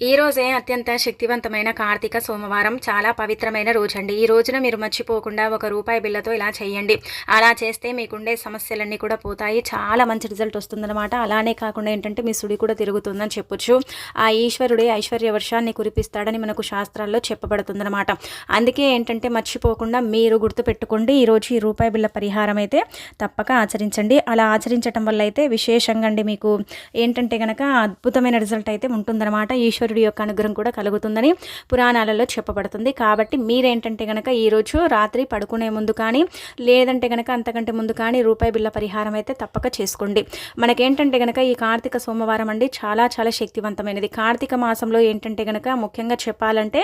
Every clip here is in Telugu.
ఈ రోజే అత్యంత శక్తివంతమైన కార్తీక సోమవారం చాలా పవిత్రమైన రోజండి. ఈ రోజున మీరు మర్చిపోకుండా ఒక రూపాయి బిల్లతో ఇలా చేయండి. అలా చేస్తే మీకుండే సమస్యలన్నీ కూడా పోతాయి. చాలా మంచి రిజల్ట్ వస్తుందన్నమాట. అలానే కాకుండా ఏంటంటే మీ సుడి కూడా తిరుగుతుందని చెప్పొచ్చు. ఆ ఈశ్వరుడే ఐశ్వర్య వర్షాన్ని కురిపిస్తాడని మనకు శాస్త్రాల్లో చెప్పబడుతుందన్నమాట. అందుకే ఏంటంటే మర్చిపోకుండా మీరు గుర్తుపెట్టుకోండి. ఈరోజు ఈ రూపాయి బిల్ల పరిహారం అయితే తప్పక ఆచరించండి. అలా ఆచరించడం వల్ల అయితే విశేషంగా అండి మీకు ఏంటంటే కనుక అద్భుతమైన రిజల్ట్ అయితే ఉంటుందన్నమాట. ఈశ్వరు ఈశ్వరుడి యొక్క అనుగ్రహం కూడా కలుగుతుందని పురాణాలలో చెప్పబడుతుంది. కాబట్టి మీరేంటంటే కనుక ఈరోజు రాత్రి పడుకునే ముందు కానీ లేదంటే కనుక అంతకంటే ముందు కానీ రూపాయి బిల్ల పరిహారం అయితే తప్పక చేసుకోండి. మనకేంటంటే కనుక ఈ కార్తీక సోమవారం అండి చాలా చాలా శక్తివంతమైనది. కార్తీక మాసంలో ఏంటంటే కనుక ముఖ్యంగా చెప్పాలంటే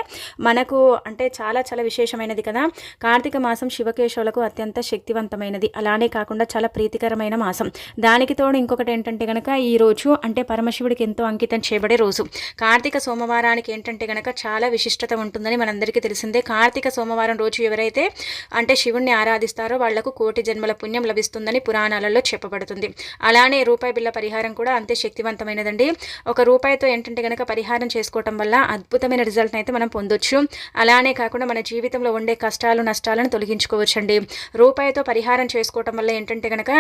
మనకు అంటే చాలా చాలా విశేషమైనది కదా. కార్తీక మాసం శివకేశవులకు అత్యంత శక్తివంతమైనది. అలానే కాకుండా చాలా ప్రీతికరమైన మాసం. దానికి తోడు ఇంకొకటి ఏంటంటే కనుక ఈ రోజు అంటే పరమశివుడికి ఎంతో అంకితం చేయబడే రోజు. కార్తీక కార్తీక సోమవారానికి ఏంటంటే కనుక చాలా విశిష్టత ఉంటుందని మనందరికీ తెలిసిందే. కార్తీక సోమవారం రోజు ఎవరైతే అంటే శివుణ్ణి ఆరాధిస్తారో వాళ్ళకు కోటి జన్మల పుణ్యం లభిస్తుందని పురాణాలలో చెప్పబడుతుంది. అలానే రూపాయి బిల్ల పరిహారం కూడా అంతే శక్తివంతమైనదండి. ఒక రూపాయితో ఏంటంటే కనుక పరిహారం చేసుకోవటం వల్ల అద్భుతమైన రిజల్ట్ అయితే మనం పొందొచ్చు. అలానే కాకుండా మన జీవితంలో ఉండే కష్టాలు నష్టాలను తొలగించుకోవచ్చండి. రూపాయితో పరిహారం చేసుకోవటం వల్ల ఏంటంటే కనుక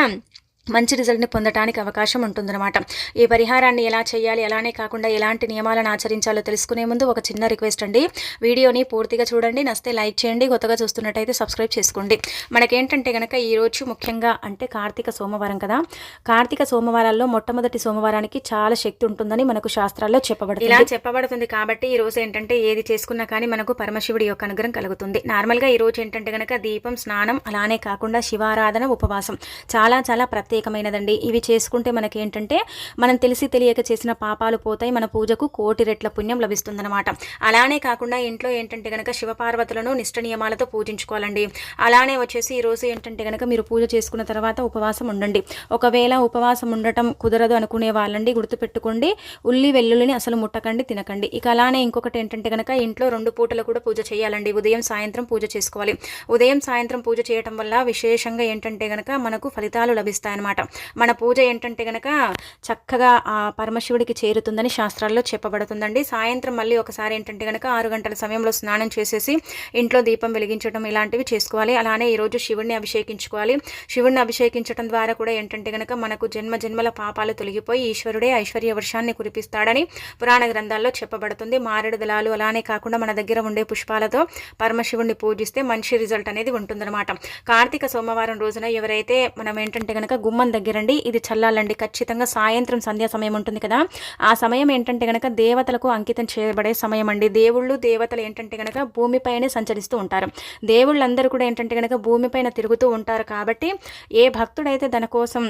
మంచి రిజల్ట్ని పొందడానికి అవకాశం ఉంటుందన్నమాట. ఈ పరిహారాన్ని ఎలా చేయాలి అలానే కాకుండా ఎలాంటి నియమాలను ఆచరించాలో తెలుసుకునే ముందు ఒక చిన్న రిక్వెస్ట్ అండి. వీడియోని పూర్తిగా చూడండి నస్తే లైక్ చేయండి కొత్తగా చూస్తున్నట్టయితే సబ్స్క్రైబ్ చేసుకోండి. మనకేంటంటే కనుక ఈరోజు ముఖ్యంగా అంటే కార్తీక సోమవారం కదా. కార్తీక సోమవారాల్లో మొట్టమొదటి సోమవారానికి చాలా శక్తి ఉంటుందని మనకు శాస్త్రాల్లో చెప్పబడుతుంది. ఇలా చెప్పబడుతుంది కాబట్టి ఈ రోజు ఏంటంటే ఏది చేసుకున్నా కానీ మనకు పరమశివుడి యొక్క అనుగ్రహం కలుగుతుంది. నార్మల్గా ఈ రోజు ఏంటంటే కనుక దీపం స్నానం అలానే కాకుండా శివారాధన ఉపవాసం. చాలా చాలా ప్రత్యేకమైనదండి. ఇవి చేసుకుంటే మనకి ఏంటంటే మనం తెలిసి తెలియక చేసిన పాపాలు పోతాయి. మన పూజకు కోటి రెట్ల పుణ్యం లభిస్తుందన్నమాట. అలానే కాకుండా ఇంట్లో ఏంటంటే కనుక శివపార్వతులను నిష్ట నియమాలతో పూజించుకోవాలండి. అలానే వచ్చేసి ఈరోజు ఏంటంటే కనుక మీరు పూజ చేసుకున్న తర్వాత ఉపవాసం ఉండండి. ఒకవేళ ఉపవాసం ఉండటం కుదరదు అనుకునే వాళ్ళండి గుర్తుపెట్టుకోండి. ఉల్లి వెల్లుల్లిని అసలు ముట్టకండి తినకండి. ఇక అలానే ఇంకొకటి ఏంటంటే కనుక ఇంట్లో రెండు పూటలు కూడా పూజ చేయాలండి. ఉదయం సాయంత్రం పూజ చేసుకోవాలి. ఉదయం సాయంత్రం పూజ చేయటం వల్ల విశేషంగా ఏంటంటే కనుక మనకు ఫలితాలు లభిస్తాయి అనమాట మన పూజ ఏంటంటే గనక చక్కగా ఆ పరమశివుడికి చేరుతుందని శాస్త్రాల్లో చెప్పబడుతుందండి. సాయంత్రం మళ్ళీ ఒకసారి ఏంటంటే గనక ఆరు గంటల సమయంలో స్నానం చేసేసి ఇంట్లో దీపం వెలిగించడం ఇలాంటివి చేసుకోవాలి. అలానే ఈరోజు శివుడిని అభిషేకించుకోవాలి. శివుడిని అభిషేకించడం ద్వారా కూడా ఏంటంటే గనక మనకు జన్మ జన్మల పాపాలు తొలగిపోయి ఈశ్వరుడే ఐశ్వర్య వర్షాన్ని కురిపిస్తాడని పురాణ గ్రంథాల్లో చెప్పబడుతుంది. మారేడు దళాలు అలానే కాకుండా మన దగ్గర ఉండే పుష్పాలతో పరమశివుడిని పూజిస్తే మంచి రిజల్ట్ అనేది ఉంటుందన్నమాట. కార్తీక సోమవారం రోజున ఎవరైతే మనం ఏంటంటే గనక గుమ్మం దగ్గరండి. ఇది చల్లాలండి. ఖచ్చితంగా సాయంత్రం సంధ్యా సమయం ఉంటుంది కదా. ఆ సమయం ఏంటంటే కనుక దేవతలకు అంకితం చేయబడే సమయం అండి దేవుళ్ళు దేవతలు ఏంటంటే గనక భూమిపైనే సంచరిస్తూ ఉంటారు. దేవుళ్ళందరూ కూడా ఏంటంటే గనక భూమిపైన తిరుగుతూ ఉంటారు కాబట్టి ఏ భక్తుడైతే తన కోసం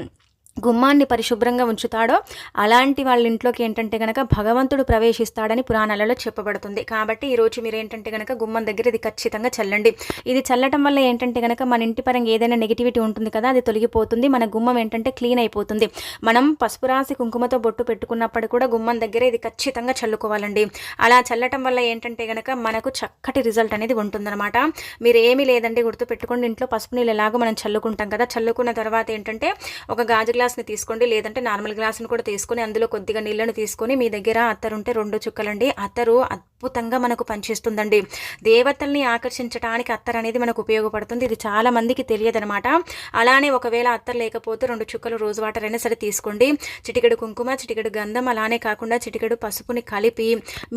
గుమ్మాన్ని పరిశుభ్రంగా ఉంచుతాడో అలాంటి వాళ్ళ ఇంట్లోకి ఏంటంటే కనుక భగవంతుడు ప్రవేశిస్తాడని పురాణాలలో చెప్పబడుతుంది. కాబట్టి ఈరోజు మీరు ఏంటంటే కనుక గుమ్మం దగ్గర ఇది ఖచ్చితంగా చల్లండి. ఇది చల్లటం వల్ల ఏంటంటే కనుక మన ఇంటి పరంగా ఏదైనా నెగిటివిటీ ఉంటుంది కదా అది తొలగిపోతుంది. మన గుమ్మం ఏంటంటే క్లీన్ అయిపోతుంది. మనం పసుపు రాసి కుంకుమతో బొట్టు పెట్టుకున్నప్పుడు కూడా గుమ్మం దగ్గర ఇది ఖచ్చితంగా చల్లుకోవాలండి. అలా చల్లటం వల్ల ఏంటంటే కనుక మనకు చక్కటి రిజల్ట్ అనేది ఉంటుందన్నమాట. మీరు ఏమీ లేదండి గుర్తుపెట్టుకోండి. ఇంట్లో పసుపు నీళ్ళు ఎలాగో మనం చల్లుకుంటాం కదా. చల్లుకున్న తర్వాత ఏంటంటే ఒక గాజు గ్లాస్ని తీసుకోండి లేదంటే నార్మల్ గ్లాస్ని కూడా తీసుకొని అందులో కొద్దిగా నీళ్ళను తీసుకొని మీ దగ్గర అత్తరు ఉంటే రెండు చుక్కలండి. అత్తరు అద్భుతంగా మనకు పనిచేస్తుందండి. దేవతల్ని ఆకర్షించడానికి అత్తర్ అనేది మనకు ఉపయోగపడుతుంది. ఇది చాలా మందికి తెలియదనమాట. అలానే ఒకవేళ అత్తర్ లేకపోతే రెండు చుక్కలు రోజు వాటర్ అయినా సరే తీసుకోండి. చిటికెడు కుంకుమ చిటికెడు గంధం అలానే కాకుండా చిటికెడు పసుపుని కలిపి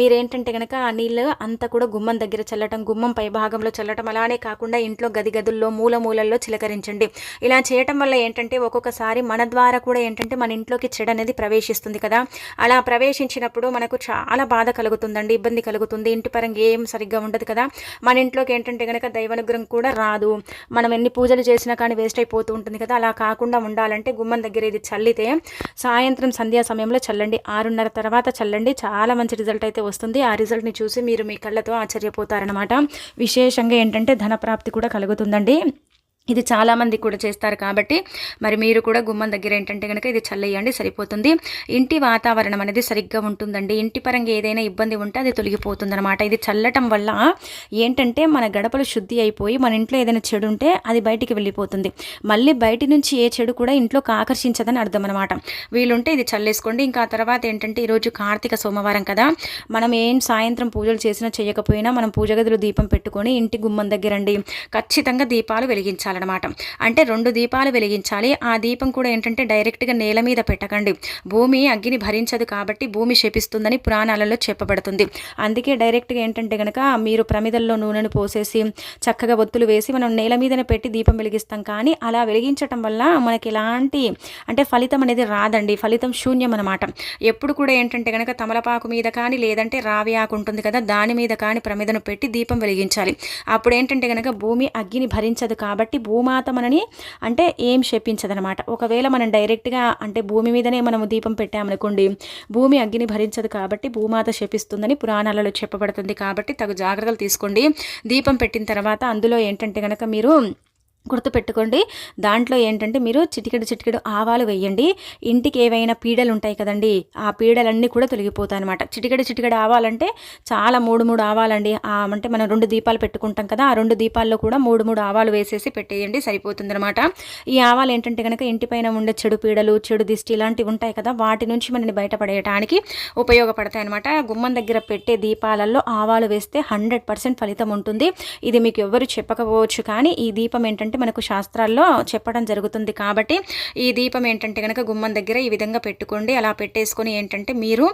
మీరేంటంటే కనుక ఆ నీళ్ళు అంతా కూడా గుమ్మం దగ్గర చల్లటం గుమ్మం పై భాగంలో చల్లటం అలానే కాకుండా ఇంట్లో గది గదుల్లో మూల మూలల్లో చిలకరించండి. ఇలా చేయటం వల్ల ఏంటంటే ఒక్కొక్కసారి మన ద్వారా కూడా ఏంటంటే మన ఇంట్లోకి చెడు అనేది ప్రవేశిస్తుంది కదా. అలా ప్రవేశించినప్పుడు మనకు చాలా బాధ కలుగుతుందండి ఇబ్బంది కలుగుతుంది. ఇంటి పరంగా ఏం సరిగ్గా ఉండదు కదా. మన ఇంట్లోకి ఏంటంటే కనుక దైవానుగ్రహం కూడా రాదు. మనం ఎన్ని పూజలు చేసినా కానీ వేస్ట్ అయిపోతూ ఉంటుంది కదా. అలా కాకుండా ఉండాలంటే గుమ్మం దగ్గర ఇది చల్లితే సాయంత్రం సంధ్యా సమయంలో చల్లండి. ఆరున్నర తర్వాత చల్లండి. చాలా మంచి రిజల్ట్ అయితే వస్తుంది. ఆ రిజల్ట్ని చూసి మీరు మీ కళ్ళతో ఆశ్చర్యపోతారనమాట విశేషంగా ఏంటంటే ధనప్రాప్తి కూడా కలుగుతుందండి. ఇది చాలామంది కూడా చేస్తారు కాబట్టి మరి మీరు కూడా గుమ్మం దగ్గర ఏంటంటే కనుక ఇది చల్లేయండి సరిపోతుంది. ఇంటి వాతావరణం అనేది సరిగ్గా ఉంటుందండి. ఇంటి పరంగా ఏదైనా ఇబ్బంది ఉంటే అది తొలగిపోతుంది అనమాట ఇది చల్లటం వల్ల ఏంటంటే మన గడపలు శుద్ధి అయిపోయి మన ఇంట్లో ఏదైనా చెడు ఉంటే అది బయటికి వెళ్ళిపోతుంది. మళ్ళీ బయటి నుంచి ఏ చెడు కూడా ఇంట్లోకి ఆకర్షించదని అర్థం అనమాట వీలుంటే ఇది చల్లేసుకోండి. ఇంకా తర్వాత ఏంటంటే ఈరోజు కార్తీక సోమవారం కదా. మనం ఏం సాయంత్రం పూజలు చేసినా చేయకపోయినా మనం పూజ గదిలో దీపం పెట్టుకొని ఇంటి గుమ్మం దగ్గరండి ఖచ్చితంగా దీపాలు వెలిగించాలి. వెలిగించాలన్నమాట అంటే రెండు దీపాలు వెలిగించాలి. ఆ దీపం కూడా ఏంటంటే డైరెక్ట్గా నేల మీద పెట్టకండి. భూమి అగ్గిని భరించదు కాబట్టి భూమి శపిస్తుందని పురాణాలలో చెప్పబడుతుంది. అందుకే డైరెక్ట్గా ఏంటంటే కనుక మీరు ప్రమిదల్లో నూనెను పోసేసి చక్కగా ఒత్తులు వేసి మనం నేల మీదనే పెట్టి దీపం వెలిగిస్తాం. కానీ అలా వెలిగించటం వల్ల మనకి ఎలాంటి అంటే ఫలితం అనేది రాదండి. ఫలితం శూన్యం అనమాట ఎప్పుడు కూడా ఏంటంటే కనుక తమలపాకు మీద కానీ లేదంటే రావి ఆకు ఉంటుంది కదా దాని మీద కానీ ప్రమిదను పెట్టి దీపం వెలిగించాలి. అప్పుడు ఏంటంటే కనుక భూమి అగ్గిని భరించదు కాబట్టి భూమాత మనని అంటే ఏం శపించదనమాట ఒకవేళ మనం డైరెక్ట్గా అంటే భూమి మీదనే మనం దీపం పెట్టామనుకోండి భూమి అగ్గిని భరించదు కాబట్టి భూమాత శపిస్తుందని పురాణాలలో చెప్పబడుతుంది కాబట్టి తగు జాగ్రత్తలు తీసుకోండి. దీపం పెట్టిన తర్వాత అందులో ఏంటంటే కనుక మీరు గుర్తుపెట్టుకోండి. దాంట్లో ఏంటంటే మీరు చిటికెడు చిటికెడు ఆవాలు వేయండి. ఇంటికి ఏవైనా పీడలు ఉంటాయి కదండి ఆ పీడలన్నీ కూడా తొలగిపోతాయి అనమాట చిటికెడు చిటికెడు ఆవాలంటే చాలా మూడు మూడు ఆవాలండి. అంటే మనం రెండు దీపాలు పెట్టుకుంటాం కదా ఆ రెండు దీపాల్లో కూడా మూడు మూడు ఆవాలు వేసేసి పెట్టేయండి సరిపోతుంది అనమాట ఈ ఆవాలు ఏంటంటే కనుక ఇంటిపైన ఉండే చెడు పీడలు చెడు దిష్టి ఇలాంటివి ఉంటాయి కదా వాటి నుంచి మనని బయటపడేయడానికి ఉపయోగపడతాయి అనమాట గుమ్మం దగ్గర పెట్టే దీపాలలో ఆవాలు వేస్తే హండ్రెడ్ పర్సెంట్ ఫలితం ఉంటుంది. ఇది మీకు ఎవరు చెప్పకపోవచ్చు కానీ ఈ దీపం ఏంటంటే ఏంటంటే మనకు శాస్త్రాల్లో చెప్పడం జరుగుతుంది కాబట్టి ఈ దీపం ఏంటంటే కనుక గుమ్మం దగ్గర ఈ విధంగా పెట్టుకోండి. అలా పెట్టేసుకొని ఏంటంటే మీరు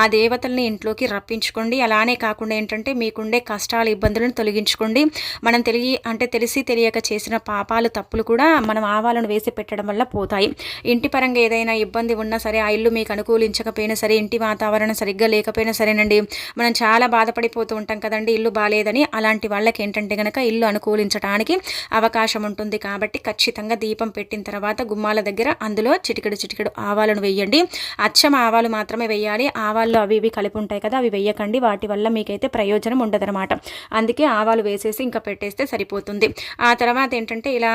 ఆ దేవతల్ని ఇంట్లోకి రప్పించుకోండి. అలానే కాకుండా ఏంటంటే మీకుండే కష్టాలు ఇబ్బందులను తొలగించుకోండి. మనం తెలియ అంటే తెలిసి తెలియక చేసిన పాపాలు తప్పులు కూడా మనం ఆవాలను వేసి పెట్టడం వల్ల పోతాయి. ఇంటి పరంగా ఏదైనా ఇబ్బంది ఉన్నా సరే ఆ ఇల్లు మీకు అనుకూలించకపోయినా సరే ఇంటి వాతావరణం సరిగ్గా లేకపోయినా సరేనండి. మనం చాలా బాధపడిపోతూ ఉంటాం కదండి. ఇల్లు బాగాలేదని అలాంటి వాళ్ళకి ఏంటంటే కనుక ఇల్లు అనుకూలించడానికి అవకాశం ఉంటుంది కాబట్టి ఖచ్చితంగా దీపం పెట్టిన తర్వాత గుమ్మాల దగ్గర అందులో చిటికెడు చిటికెడు ఆవాలను వేయండి. అచ్చం ఆవాలు మాత్రమే వేయాలి. ఆవాల్లో అవి ఇవి కలిపి ఉంటాయి కదా అవి వేయకండి. వాటి వల్ల మీకైతే ప్రయోజనం ఉండదనమాట అందుకే ఆవాలు వేసేసి ఇంకా పెట్టేస్తే సరిపోతుంది. ఆ తర్వాత ఏంటంటే ఇలా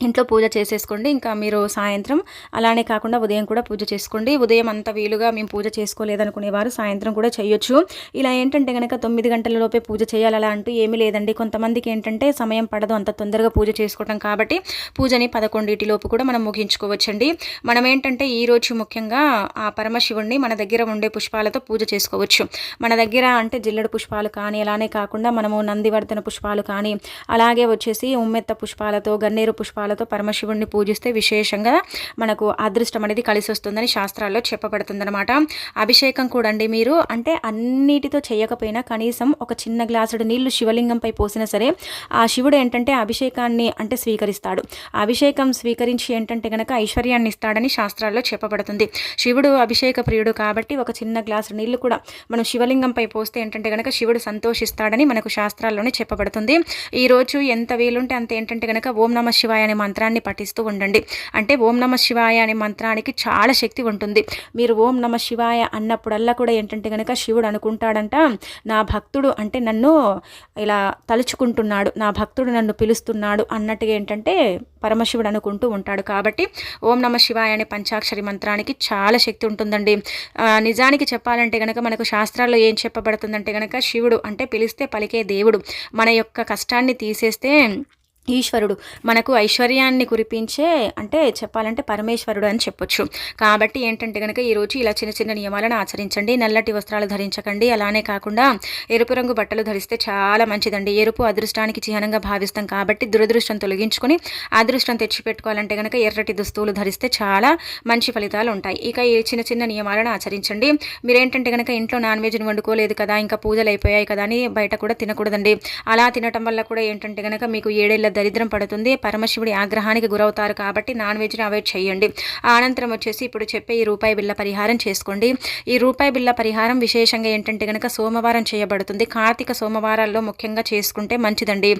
ఇంట్లో పూజ చేసేసుకోండి. ఇంకా మీరు సాయంత్రం అలానే కాకుండా ఉదయం కూడా పూజ చేసుకోండి. ఉదయం అంత వీలుగా మేము పూజ చేసుకోలేదనుకునేవారు సాయంత్రం కూడా చేయొచ్చు. ఇలా ఏంటంటే కనుక తొమ్మిది గంటలలోపే పూజ చేయాలి అలా అంటూ ఏమీ లేదండి. కొంతమందికి ఏంటంటే సమయం పడదు అంత తొందరగా పూజ చేసుకోవటం కాబట్టి పూజని పదకొండింటిలోపు కూడా మనం ముగించుకోవచ్చండి. మనం ఏంటంటే ఈరోజు ముఖ్యంగా ఆ పరమశివుణ్ణి మన దగ్గర ఉండే పుష్పాలతో పూజ చేసుకోవచ్చు. మన దగ్గర అంటే జిల్లెడు పుష్పాలు కానీ అలానే కాకుండా మనము నందివర్ధన పుష్పాలు కానీ అలాగే వచ్చేసి ఉమ్మెత్త పుష్పాలతో గన్నేరు పుష్పాలు పుష్పాలతో పరమశివుణ్ణి పూజిస్తే విశేషంగా మనకు అదృష్టం అనేది కలిసి వస్తుందని శాస్త్రాల్లో చెప్పబడుతుందన్నమాట. అభిషేకం కూడా అండి మీరు. అంటే అన్నిటితో చేయకపోయినా కనీసం ఒక చిన్న గ్లాసుడు నీళ్ళు శివలింగంపై పోసినా సరే ఆ శివుడు ఏంటంటే అభిషేకాన్ని అంటే స్వీకరిస్తాడు. అభిషేకం స్వీకరించి ఏంటంటే గనక ఐశ్వర్యాన్ని ఇస్తాడని శాస్త్రాల్లో చెప్పబడుతుంది. శివుడు అభిషేక ప్రియుడు కాబట్టి ఒక చిన్న గ్లాసు నీళ్ళు కూడా మనం శివలింగంపై పోస్తే ఏంటంటే గనక శివుడు సంతోషిస్తాడని మనకు శాస్త్రాల్లోనే చెప్పబడుతుంది. ఈరోజు ఎంత వీలుంటే అంత ఏంటంటే గనక ఓం నమ శివాయ అనే మంత్రాన్ని పఠిస్తూ ఉండండి. అంటే ఓం నమ శివాయ అనే మంత్రానికి చాలా శక్తి ఉంటుంది. మీరు ఓం నమ శివాయ అన్నప్పుడల్లా కూడా ఏంటంటే కనుక శివుడు అనుకుంటాడంట నా భక్తుడు అంటే నన్ను ఇలా తలుచుకుంటున్నాడు నా భక్తుడు నన్ను పిలుస్తున్నాడు అన్నట్టుగా ఏంటంటే పరమశివుడు అనుకుంటూ ఉంటాడు. కాబట్టి ఓం నమ శివాయ అనే పంచాక్షరి మంత్రానికి చాలా శక్తి ఉంటుందండి. నిజానికి చెప్పాలంటే కనుక మనకు శాస్త్రాల్లో ఏం చెప్పబడుతుందంటే కనుక శివుడు అంటే పిలిస్తే పలికే దేవుడు. మన యొక్క కష్టాన్ని తీసేస్తే ఈశ్వరుడు మనకు ఐశ్వర్యాన్ని కురిపించే అంటే చెప్పాలంటే పరమేశ్వరుడు అని చెప్పొచ్చు. కాబట్టి ఏంటంటే కనుక ఈరోజు ఇలా చిన్న చిన్న నియమాలను ఆచరించండి నల్లటి వస్త్రాలు ధరించకండి. అలానే కాకుండా ఎరుపు రంగు బట్టలు ధరిస్తే చాలా మంచిదండి. ఎరుపు అదృష్టానికి చిహ్నంగా భావిస్తాం కాబట్టి దురదృష్టం తొలగించుకొని అదృష్టం తెచ్చిపెట్టుకోవాలంటే కనుక ఎర్రటి దుస్తువులు ధరిస్తే చాలా మంచి ఫలితాలు ఉంటాయి. ఇక ఈ చిన్న చిన్న నియమాలను ఆచరించండి. మీరేంటంటే కనుక ఇంట్లో నాన్ వెజ్ని వండుకోలేదు కదా ఇంకా పూజలు అయిపోయాయి కదా అని బయట కూడా తినకూడదండి. అలా తినటం వల్ల కూడా ఏంటంటే కనుక మీకు ఏడేళ్ళ దరిద్రం పడుతుంది. పరమశివుడి ఆగ్రహానికి గురవుతారు కాబట్టి నాన్ వెజ్ని అవాయిడ్ చేయండి. అనంతరం వచ్చేసి ఇప్పుడు చెప్పే ఈ రూపాయి బిల్ల పరిహారం చేసుకోండి. ఈ రూపాయి బిల్ల పరిహారం విశేషంగా ఏంటంటే కనుక సోమవారం చేయబడుతుంది. కార్తీక సోమవారాల్లో ముఖ్యంగా చేసుకుంటే మంచిదండి.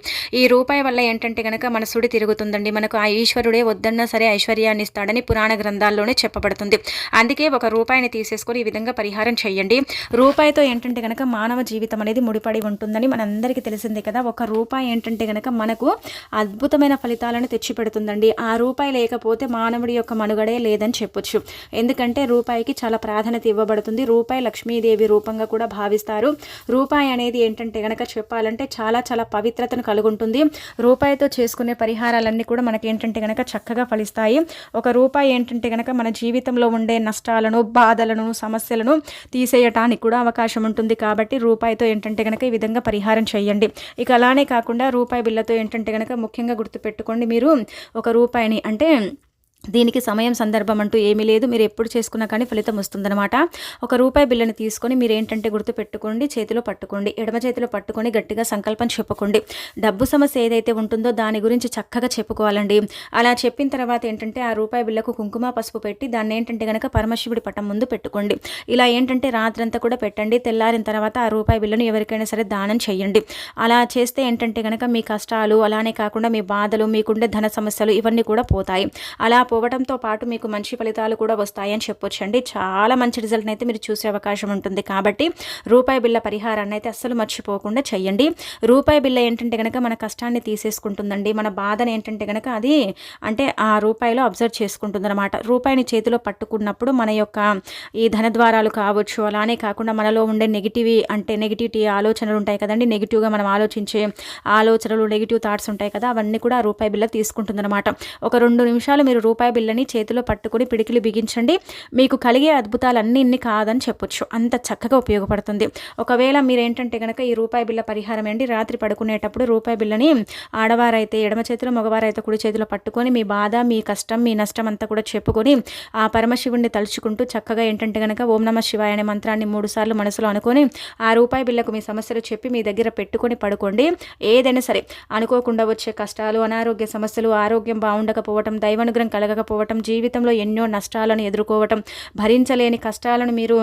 ఈ రూపాయి వల్ల ఏంటంటే కనుక మన సుడి తిరుగుతుందండి. మనకు ఆ ఈశ్వరుడే వద్దన్నా సరే ఐశ్వర్యాన్ని ఇస్తాడని పురాణ గ్రంథాల్లోనే చెప్పబడుతుంది. అందుకే ఒక రూపాయిని తీసేసుకొని ఈ విధంగా పరిహారం చేయండి. రూపాయితో ఏంటంటే కనుక మానవ జీవితం అనేది ముడిపడి ఉంటుందని మనందరికీ తెలిసిందే కదా. ఒక రూపాయి ఏంటంటే కనుక మనకు అద్భుతమైన ఫలితాలను తెచ్చిపెడుతుందండి. ఆ రూపాయి లేకపోతే మానవుడి యొక్క మనుగడే లేదని చెప్పొచ్చు. ఎందుకంటే రూపాయికి చాలా ప్రాధాన్యత ఇవ్వబడుతుంది. రూపాయి లక్ష్మీదేవి రూపంగా కూడా భావిస్తారు. రూపాయి అనేది ఏంటంటే గనక చెప్పాలంటే చాలా చాలా పవిత్రతను కలుగుంటుంది. రూపాయితో చేసుకునే పరిహారాలన్నీ కూడా మనకి ఏంటంటే గనక చక్కగా ఫలిస్తాయి. ఒక రూపాయి ఏంటంటే కనుక మన జీవితంలో ఉండే నష్టాలను బాధలను సమస్యలను తీసేయటానికి కూడా అవకాశం ఉంటుంది. కాబట్టి రూపాయితో ఏంటంటే గనక ఈ విధంగా పరిహారం చేయండి. ఇక అలానే కాకుండా రూపాయి బిల్లతో ఏంటంటే గనక ముఖ్యంగా గుర్తుపెట్టుకోండి. మీరు ఒక రూపాయిని అంటే దీనికి సమయం సందర్భం అంటూ ఏమీ లేదు. మీరు ఎప్పుడు చేసుకున్నా కానీ ఫలితం వస్తుందన్నమాట. ఒక రూపాయి బిల్లుని తీసుకొని మీరు ఏంటంటే గుర్తు పెట్టుకోండి చేతిలో పట్టుకోండి ఎడమ చేతిలో పట్టుకొని గట్టిగా సంకల్పం చెప్పుకోండి. డబ్బు సమస్య ఏదైతే ఉంటుందో దాని గురించి చక్కగా చెప్పుకోవాలండి. అలా చెప్పిన తర్వాత ఏంటంటే ఆ రూపాయి బిల్లకు కుంకుమ పసుపు పెట్టి దాన్ని ఏంటంటే కనుక పరమశివుడి పటం ముందు పెట్టుకోండి. ఇలా ఏంటంటే రాత్రంతా కూడా పెట్టండి. తెల్లారిన తర్వాత ఆ రూపాయి బిల్లను ఎవరికైనా సరే దానం చేయండి. అలా చేస్తే ఏంటంటే కనుక మీ కష్టాలు అలానే కాకుండా మీ బాధలు మీకుండే ధన సమస్యలు ఇవన్నీ కూడా పోతాయి. అలా పోవడంతో పాటు మీకు మంచి ఫలితాలు కూడా వస్తాయని చెప్పొచ్చండి. చాలా మంచి రిజల్ట్ని అయితే మీరు చూసే అవకాశం ఉంటుంది. కాబట్టి రూపాయి బిళ్ళ పరిహారాన్ని అయితే అస్సలు మర్చిపోకుండా చెయ్యండి. రూపాయి బిళ్ళ ఏంటంటే కనుక మన కష్టాన్ని తీసేసుకుంటుందండి. మన బాధను ఏంటంటే కనుక అది అంటే ఆ రూపాయిలో అబ్జర్వ్ చేసుకుంటుంది అనమాట రూపాయిని చేతిలో పట్టుకున్నప్పుడు మన యొక్క ఈ ధన ద్వారాలు కావచ్చు అలానే కాకుండా మనలో ఉండే నెగిటివ్ అంటే నెగిటివిటీ ఆలోచనలు ఉంటాయి కదండి. నెగిటివ్గా మనం ఆలోచించే ఆలోచనలు నెగిటివ్ థాట్స్ ఉంటాయి కదా అవన్నీ కూడా రూపాయి బిల్ల తీసుకుంటుందన్నమాట. ఒక రెండు నిమిషాలు మీరు రూపాయి రూపాయి బిల్లని చేతిలో పట్టుకుని పిడికిలు బిగించండి. మీకు కలిగే అద్భుతాలు అన్ని ఇన్ని కాదని చెప్పొచ్చు. అంత చక్కగా ఉపయోగపడుతుంది. ఒకవేళ మీరు ఏంటంటే కనుక ఈ రూపాయి బిల్ల పరిహారం ఏంటి? రాత్రి పడుకునేటప్పుడు రూపాయి బిల్లని ఆడవారైతే ఎడమ చేతిలో మగవారైతే కుడి చేతిలో పట్టుకొని మీ బాధ మీ కష్టం మీ నష్టం అంతా కూడా చెప్పుకొని ఆ పరమశివుణ్ణి తలుచుకుంటూ చక్కగా ఏంటంటే కనుక ఓం నమ శివాయ అనే మంత్రాన్ని మూడుసార్లు మనసులో అనుకొని ఆ రూపాయి బిల్లకు మీ సమస్యలు చెప్పి మీ దగ్గర పెట్టుకొని పడుకోండి. ఏదైనా సరే అనుకోకుండా వచ్చే కష్టాలు అనారోగ్య సమస్యలు ఆరోగ్యం బాగుండకపోవటం దైవానుగ్రహం జరగకపోవటం జీవితంలో ఎన్నో నష్టాలను ఎదుర్కోవటం భరించలేని కష్టాలను మీరు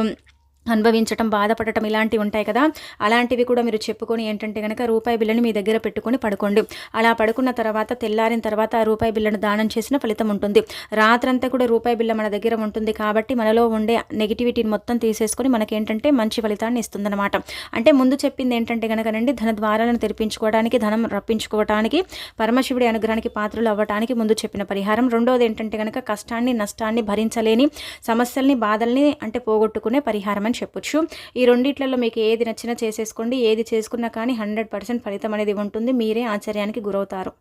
అనుభవించటం బాధపడటం ఇలాంటివి ఉంటాయి కదా. అలాంటివి కూడా మీరు చెప్పుకొని ఏంటంటే కనుక రూపాయి బిల్లని మీ దగ్గర పెట్టుకొని పడుకోండి. అలా పడుకున్న తర్వాత తెల్లారిన తర్వాత ఆ రూపాయి బిల్లను దానం చేసిన ఫలితం ఉంటుంది. రాత్రంతా కూడా రూపాయి బిల్ల మన దగ్గర ఉంటుంది కాబట్టి మనలో ఉండే నెగిటివిటీని మొత్తం తీసేసుకొని మనకేంటంటే మంచి ఫలితాన్ని ఇస్తుందన్నమాట. అంటే ముందు చెప్పింది ఏంటంటే కనుకనండి ధన ద్వారాలను తెరిపించుకోవడానికి ధనం రప్పించుకోవడానికి పరమశివుడి అనుగ్రహానికి పాత్రలు అవ్వడానికి ముందు చెప్పిన పరిహారం. రెండోది ఏంటంటే కనుక కష్టాన్ని నష్టాన్ని భరించలేని సమస్యల్ని బాధల్ని అంటే పోగొట్టుకునే పరిహారం అని చెప్పొచ్చు. ఈ రెండిట్లలో మీకు ఏది నచ్చినా చేసేసుకోండి ఏది చేసుకున్నా కానీ హండ్రెడ్ పర్సెంట్ ఫలితం అనేది ఉంటుంది. మీరే ఆశ్చర్యానికి గురవుతారు.